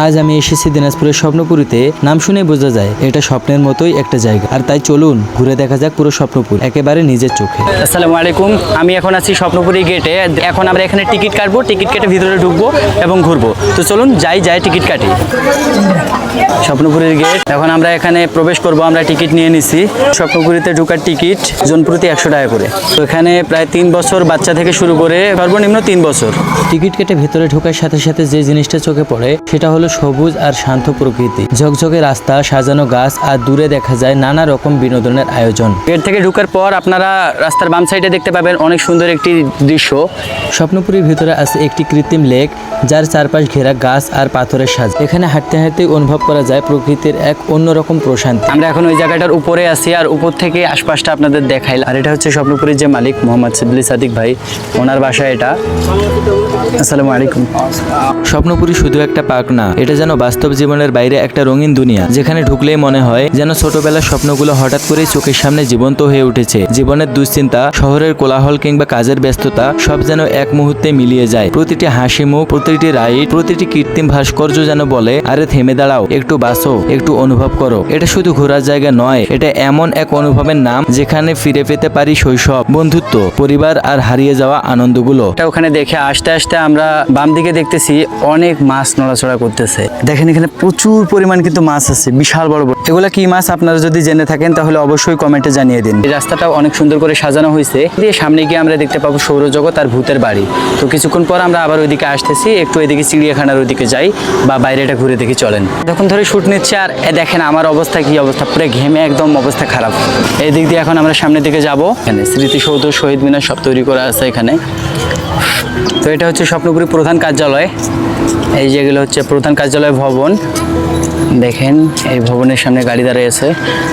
আজ আমি এসেছি দিনাজপুরের স্বপ্নপুরীতে। নাম শুনে বোঝা যায় এটা স্বপ্নের মতোই একটা জায়গা। আর তাই চলুন ঘুরে দেখা যাক পুরো স্বপ্নপুর একেবারে নিজের চোখে। আসসালামু আলাইকুম আমি এখন আছি স্বপ্নপুরি গেটে এখন আমরা এখানে টিকিট কাটবো টিকিট কেটে ভিতরে ঢুকবো এবং ঘুরবো। তো চলুন যাই যাই টিকিট কাটি। স্বপ্নপুরীর গেট এখন আমরা এখানে প্রবেশ করব আমরা টিকিট নিয়ে নিছি। স্বপ্নপুরীতে ঢোকার টিকিট জনপ্রতি একশো টাকা করে। তো এখানে প্রায় তিন বছর বাচ্চা থেকে শুরু করে সর্বনিম্ন তিন বছর। টিকিট কেটে ভেতরে ঢোকার সাথে সাথে যে জিনিসটা চোখে পড়ে সেটা হলো সবুজ আর শান্ত প্রকৃতি। ঝকঝকে রাস্তা সাজানো গাছ আর দূরে দেখা যায় নানা রকম বিনোদনের আয়োজন। গেট থেকে ঢুকার পর আপনারা রাস্তার বাম সাইডে দেখতে পাবেন অনেক সুন্দর একটি দৃশ্য। স্বপ্নপুরীর ভিতরে আছে একটি কৃত্রিম লেক যার চারপাশ ঘেরা গাছ আর পাথরের সাজ। এখানে হাঁটতে হাঁটতে অনুভব করা যায় প্রকৃতির এক অন্যরকম প্রশান্তি। আমরা এখন ওই জায়গাটার উপরে আছি আর উপর থেকে আশপাশটা আপনাদের দেখাইলাম। আর এটা হচ্ছে স্বপ্নপুরীর যে মালিক মোহাম্মদ সিদ্দিক সাদিক ভাই ওনার বাসা এটা। আসসালামু আলাইকুম। স্বপ্নপুরী শুধু একটা পার্ক না এটা যেন বাস্তব জীবনের বাইরে একটা রঙিন দুনিয়া, যেখানে ঢুকলেই মনে হয় যেন ছোটবেলার স্বপ্নগুলো হঠাৎ করেই চোখের সামনে জীবন্ত হয়ে উঠেছে। জীবনের দুশ্চিন্তা, শহরের কোলাহল কিংবা কাজের ব্যস্ততা, সব যেন এক মুহূর্তে মিলিয়ে যায়। প্রতিটি হাসি মুখ, প্রতিটি রাইড প্রতিটি কৃত্রিম ভাস্কর্য যেন বলে, আরে থেমে দাঁড়াও, একটু বাসো একটু অনুভব করো। এটা শুধু ঘোরার জায়গা নয়, এটা এমন এক অনুভবের নাম যেখানে ফিরে পেতে পারি শৈশব, বন্ধুত্ব, পরিবার আর হারিয়ে যাওয়া আনন্দগুলো। ওখানে দেখে আসতে আসতে আমরা বাম দিকে দেখতেছি অনেক মাছ নড়াচড়া করতেছে দেখেন এখানে প্রচুর পরিমাণ কিন্তু মাছ আছে, বিশাল বড় বড়। এগুলো কি মাছ? আপনারা যদি জেনে থাকেন, তাহলে অবশ্যই কমেন্টে জানিয়ে দিন। এই রাস্তাটাও অনেক সুন্দর করে সাজানো হয়েছে। দিয়ে সামনে গিয়ে আমরা দেখতে পাবো সৌরজগৎ আর ভূতের বাড়ি। তো কিছুক্ষণ পর আমরা আবার ওইদিকে আসতেছি, একটু এদিকে চিড়িয়াখানার ওইদিকে যাই বা বাইরেটা ঘুরে দেখি চলেন। তখন ধরে শুট নিচ্ছে আর দেখেন আমার অবস্থা কি অবস্থা? পুরো ঘেমে একদম অবস্থা খারাপ। এই দিক দিয়ে এখন আমরা সামনের দিকে যাব। এখানে স্মৃতিসৌধ, শহীদ মিনার সব তৈরি করা আছে এখানে। তো এটা হচ্ছে স্বপ্নপুরী প্রধান কার্যালয়। এই যেগুলো হচ্ছে প্রধান কার্যালয় ভবন। দেখেন, এই ভবনের সামনে গাড়ি দাঁড়িয়েছে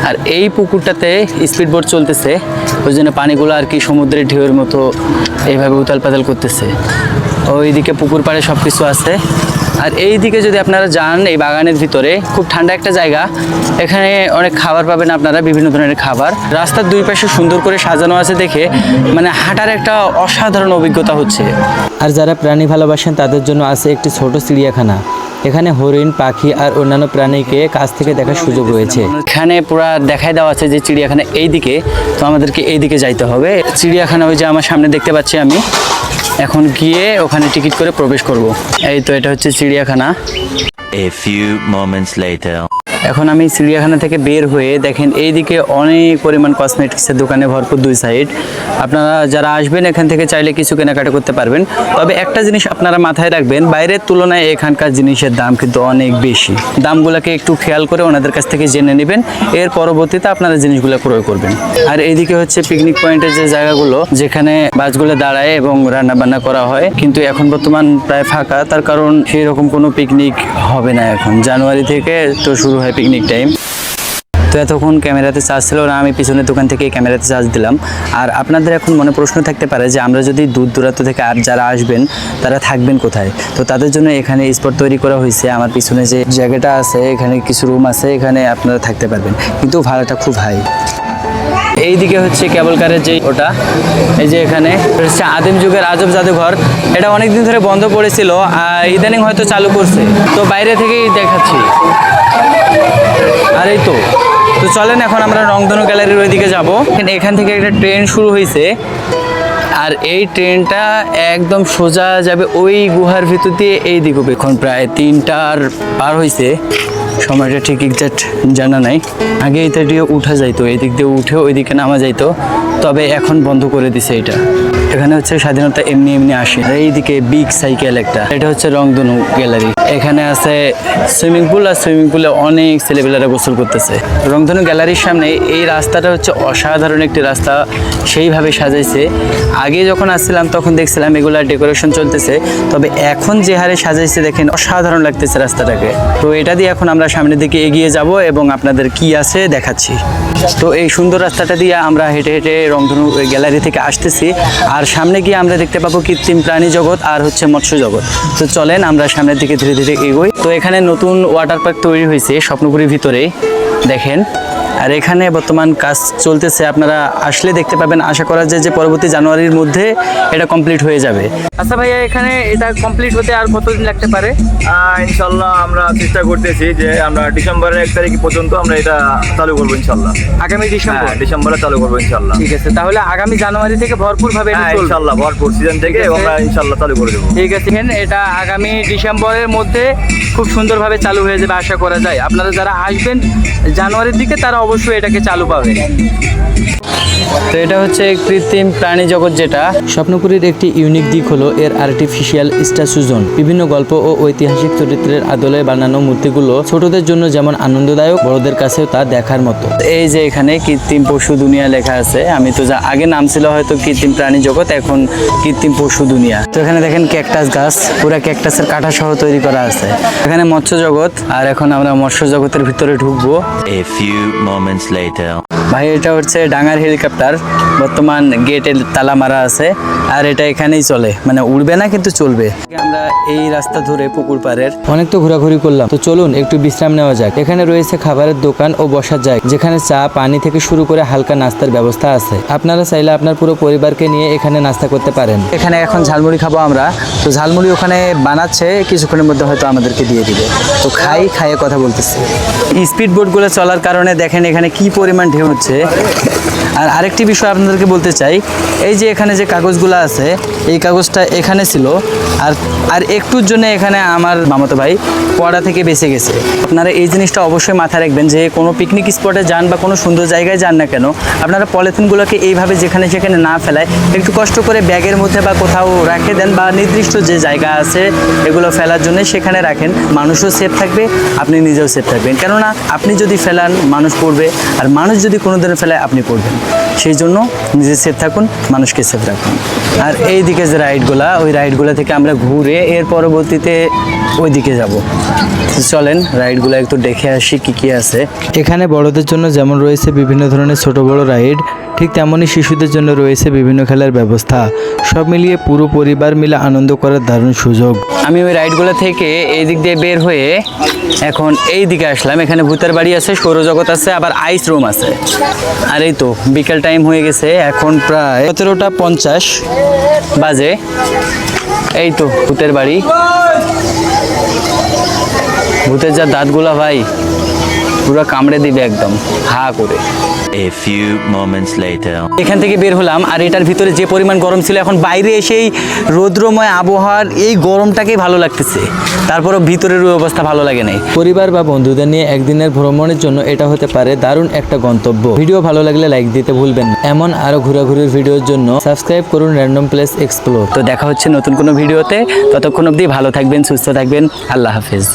আর এই পুকুরটাতে স্পিড বোট চলতেছে। ওই জন্য পানিগুলো আর কি সমুদ্রের ঢেউয়ের মতো এইভাবে উতাল পাতাল করতেছে। ওইদিকে পুকুর পাড়ে সব কিছু আছে। আর এই দিকে যদি আপনারা যান এই বাগানের ভিতরে খুব ঠান্ডা একটা জায়গা এখানে অনেক খাবার পাবেন আপনারা বিভিন্ন ধরনের খাবার। রাস্তার দুই পাশে সুন্দর করে সাজানো আছে দেখে মানে হাঁটার একটা অসাধারণ অভিজ্ঞতা হচ্ছে। আর যারা প্রাণী ভালোবাসেন তাদের জন্য আছে একটি ছোট চিড়িয়াখানা। এখানে হরিণ পাখি আর অন্যান্য প্রাণীকে কাছ থেকে দেখার সুযোগ রয়েছে। এখানে পুরা দেখাই দেওয়া আছে যে চিড়িয়াখানা এই দিকে তো আমাদেরকে এই দিকে যাইতে হবে। চিড়িয়াখানা ওই যে আমার সামনে দেখতে পাচ্ছি আমি এখন গিয়ে ওখানে টিকিট করে প্রবেশ করব এই তো এটা হচ্ছে চিড়িয়াখানা A few moments later. এখন আমি চিড়িয়াখানা থেকে বের হয়ে দেখেন এইদিকে অনেক পরিমাণ কসমেটিক্সের দোকানে ভরপুর দুই সাইড আপনারা যারা আসবেন এখান থেকে চাইলে কিছু কেনাকাটা করতে পারবেন। তবে একটা জিনিস আপনারা মাথায় রাখবেন, বাইরের তুলনায় এখানকার জিনিসের দাম কিন্তু অনেক বেশি। দামগুলোকে একটু খেয়াল করে ওনাদের কাছ থেকে জেনে নেবেন, এর পরবর্তীতে আপনারা জিনিসগুলো ক্রয় করবেন। আর এইদিকে হচ্ছে পিকনিক পয়েন্টের যে জায়গাগুলো, যেখানে বাসগুলো দাঁড়ায় এবং রান্না বান্না করা হয়, কিন্তু এখন বর্তমান প্রায় ফাঁকা। তার কারণ সেই রকম কোনো পিকনিক হবে না এখন। জানুয়ারি থেকে তো শুরু হয় পিকনিক টাইম তো এতক্ষণ ক্যামেরাতে চার্জ ছিল না, আমি পিছনের দোকান থেকে ক্যামেরাতে চার্জ দিলাম। আর আপনাদের এখন মনে প্রশ্ন থাকতে পারে যে, আমরা যদি দূর দূরান্ত থেকে আর যারা আসবেন, তারা থাকবেন কোথায়? তো তাদের জন্য এখানে স্পট তৈরি করা হয়েছে। আমার পিছনে যে জায়গাটা আছে, এখানে কিছু রুম আছে, এখানে আপনারা থাকতে পারবেন। কিন্তু ভাড়াটা খুব হাই এই দিকে হচ্ছে কেবল কারের যে ওটা, এই যে এখানে হচ্ছে আদিম যুগের আজব জাদুঘর। এটা অনেক দিন ধরে বন্ধ পড়েছিল ইদানিং হয়তো চালু করছে। তো বাইরে থেকেই দেখাচ্ছি। আর এই তো তো চলেন এখন আমরা রংধনু গ্যালারির ওইদিকে যাব। এখানে- থেকে একটা ট্রেন শুরু হয়েছে। আর এই ট্রেনটা একদম সোজা যাবে ওই গুহার ভিতর দিয়ে এই দিকে এখন প্রায় তিনটার পার হয়েছে। সময়টা ঠিক এক্সাক্ট জানা নাই। আগে এটা দিয়ে উঠা যাইতো এই দিক দিয়ে উঠে ওই দিকে নামা যাইতো। তবে এখন বন্ধ করে দিছে এটা। এখানে হচ্ছে স্বাধীনতা এমনি এমনি আসে। আর এইদিকে বিগ সাইকেল একটা। এটা হচ্ছে রংধনু গ্যালারি। এখানে আছে সুইমিং পুল আর সুইমিং পুলে অনেক ছেলেপেলেরা গোসল করতেছে। রংধনু গ্যালারির সামনে এই রাস্তাটা হচ্ছে অসাধারণ একটি রাস্তা। সেইভাবে সাজাইছে। আগে যখন আসছিলাম তখন দেখছিলাম এগুলা ডেকোরেশন চলতেছে। তবে এখন যে হারে সাজাইছে দেখেন অসাধারণ লাগতেছে রাস্তাটাকে। তো এটা দিয়ে এখন আমরা সামনের দিকে এগিয়ে যাব এবং আপনাদের কি আছে দেখাচ্ছি। তো এই সুন্দর রাস্তাটা দিয়ে আমরা হেঁটে হেঁটে রংধনু গ্যালারি থেকে আসতেছি। আর সামনে গিয়ে আমরা দেখতে পাবো কৃত্রিম প্রাণী জগৎ আর হচ্ছে মৎস্য জগৎ। তো চলেন আমরা সামনের দিকে ধীরে ধীরে এগোই তো এখানে নতুন ওয়াটার পার্ক তৈরি হয়েছে স্বপ্নপুরীর ভিতরে। দেখেন আর এখানে বর্তমান কাজ চলতেছে আপনারা আসলে দেখতে পাবেন আশা করা যায় যে পরবর্তী জানুয়ারির মধ্যে এটা কমপ্লিট হয়ে যাবে। আচ্ছা ভাইয়া এখানে এটা কমপ্লিট হতে আর কতদিন লাগতে পারে? আহ, ইনশাল্লাহ আমরা চেষ্টা করতেছি যে আমরা ডিসেম্বরের এক তারিখ পর্যন্ত আমরা এটা চালু করব ইনশাল্লাহ। আগামী ডিসেম্বর হ্যাঁ ডিসেম্বরে? চালু করব ইনশাল্লাহ। ঠিক আছে তাহলে আগামী জানুয়ারি থেকে ভরপুর ভাবে হ্যাঁ ইনশাল্লাহ ভরপুর সিজন থেকে আমরা ইনশাল্লাহ চালু করে দেবো। ঠিক আছে এখানে এটা আগামী ডিসেম্বরের মধ্যে খুব সুন্দরভাবে চালু হয়ে যাবে আশা করা যায়। আপনারা যারা আসবেন জানুয়ারির দিকে তারা অবশ্যই এটাকে চালু পাবে। তো এটা হচ্ছে কৃত্রিম প্রাণী জগৎ যেটা। স্বপ্নপুরীর একটি ইউনিক দিক হলো এর আর্টিফিশিয়াল স্ট্যাচুজন বিভিন্ন গল্প ও ঐতিহাসিক চরিত্রের আদলে বানানো মূর্তিগুলো ছোটদের জন্য যেমন আনন্দদায়ক, বড়দের কাছেও তা দেখার মতো। এই যে এখানে কৃত্রিম পশু দুনিয়া লেখা আছে, আমি তো যা আগে নাম ছিল হয়তো কৃত্রিম প্রাণী জগৎ, এখন কৃত্রিম পশু দুনিয়া। তো এখানে দেখেন ক্যাকটাস গাছ, পুরো ক্যাকটাসের কাঠা সহ তৈরি করা আছে। এখানে মৎস্য জগৎ, আর এখন আমরা মৎস্য জগতের ভিতরে ঢুকবো। A few moments later. ভাই, এটা হচ্ছে ডাঙার হেলিকপ্টার। বর্তমান গেটে তালা মারা আছে, আর এটা এখানেই চলে। মানে উড়বে না, কিন্তু চলবে। আমরা এই রাস্তা ধরে পুকুর পাড়ের অনেক তো ঘোরাঘুরি করলাম। তো চলুন, একটু বিশ্রাম নেওয়া যাক। এখানে রয়েছে খাবারের দোকান ও বসার জায়গা, যেখানে চা, পানি থেকে শুরু করে হালকা নাস্তার ব্যবস্থা আছে। আপনারা চাইলে আপনার পুরো পরিবারকে নিয়ে এখানে নাস্তা করতে পারেন। এখানে এখন ঝালমুড়ি খাব আমরা। তো ঝালমুড়ি ওখানে বানাচ্ছে, কিছুক্ষণের মধ্যে হয়তো আমাদেরকে দিয়ে দিবে। তো খাই, খাইয়ে কথা বলতেছি। স্পিড বোটগুলো চলার কারণে দেখেন এখানে কি পরিমাণ ঢেউ হচ্ছে। আর আরেকটি বিষয় আপনাদেরকে বলতে চাই, এই যে এখানে যে কাগজগুলো আছে, এই কাগজটা এখানে ছিল, আর আর একটুর জন্য এখানে আমার মামাতো ভাই পড়া থেকে বেঁচে গেছে। আপনারা এই জিনিসটা অবশ্যই মাথায় রাখবেন যে কোনো পিকনিক স্পটে যান বা কোনো সুন্দর জায়গায় যান না কেন, আপনারা পলিথিনগুলোকে এইভাবে যেখানে সেখানে না ফেলায়, একটু কষ্ট করে ব্যাগের মধ্যে বা কোথাও রাখে দেন বা নির্দিষ্ট যে জায়গা আছে এগুলো ফেলার জন্য সেখানে রাখেন, মানুষও সেফ থাকবে, আপনি নিজেও সেফ থাকবেন। কেননা আপনি যদি ফেলান, মানুষ পড়বে, আর মানুষ যদি কোনো দিনের ফেলায় আপনি পড়বেন। সেই জন্য নিজে সেফ থাকুন, মানুষকে সেফ রাখুন। আর এই দিকে যে রাইডগুলা ওই রাইডগুলা থেকে আমরা ঘুরে এর পরবর্তীতে ওই দিকে যাব চলেন রাইডগুলো একটু দেখে আসি কি কি আছে। এখানে বড়দের জন্য যেমন রয়েছে বিভিন্ন ধরনের ছোট বড় রাইড ঠিক তেমনই শিশুদের জন্য রয়েছে বিভিন্ন খেলার ব্যবস্থা। সব মিলিয়ে পুরো পরিবার মিলে আনন্দ করার দারুণ সুযোগ। আমি ওই রাইডগুলো থেকে এই দিক দিয়ে বের হয়ে এখন এই দিকে আসলাম। এখানে ভূতের বাড়ি আছে, সৌরজগৎ আছে, আবার আইস রুম আছে। আর এই তো, বিকেল টাইম হয়ে গেছে, এখন প্রায় সতেরোটা পঞ্চাশ বাজে। এই তো, ভূতের বাড়ি। ভূতের যা দাঁতগুলা ভাই, পুরো কামড়ে দিবে একদম, হা করে। A few moments later. এখান থেকে বের হলাম আর এটার ভিতরে যে পরিমাণ গরম ছিল এখন বাইরে এসেই রৌদ্রময় আবহাওয়ার এই গরমটাকেই ভালো লাগতেছে। তারপরও ভিতরের ওই অবস্থা ভালো লাগে নাই। পরিবার বা বন্ধুদের নিয়ে একদিনের ভ্রমণের জন্য এটা হতে পারে দারুণ একটা গন্তব্য। ভিডিও ভালো লাগলে লাইক দিতে ভুলবেন না। এমন আরও ঘোরাঘুরির ভিডিওর জন্য সাবস্ক্রাইব করুন র্যান্ডম প্লেস এক্সপ্লোর তো দেখা হচ্ছে নতুন কোনো ভিডিওতে। ততক্ষণ অবধি ভালো থাকবেন সুস্থ থাকবেন। আল্লাহ হাফিজ।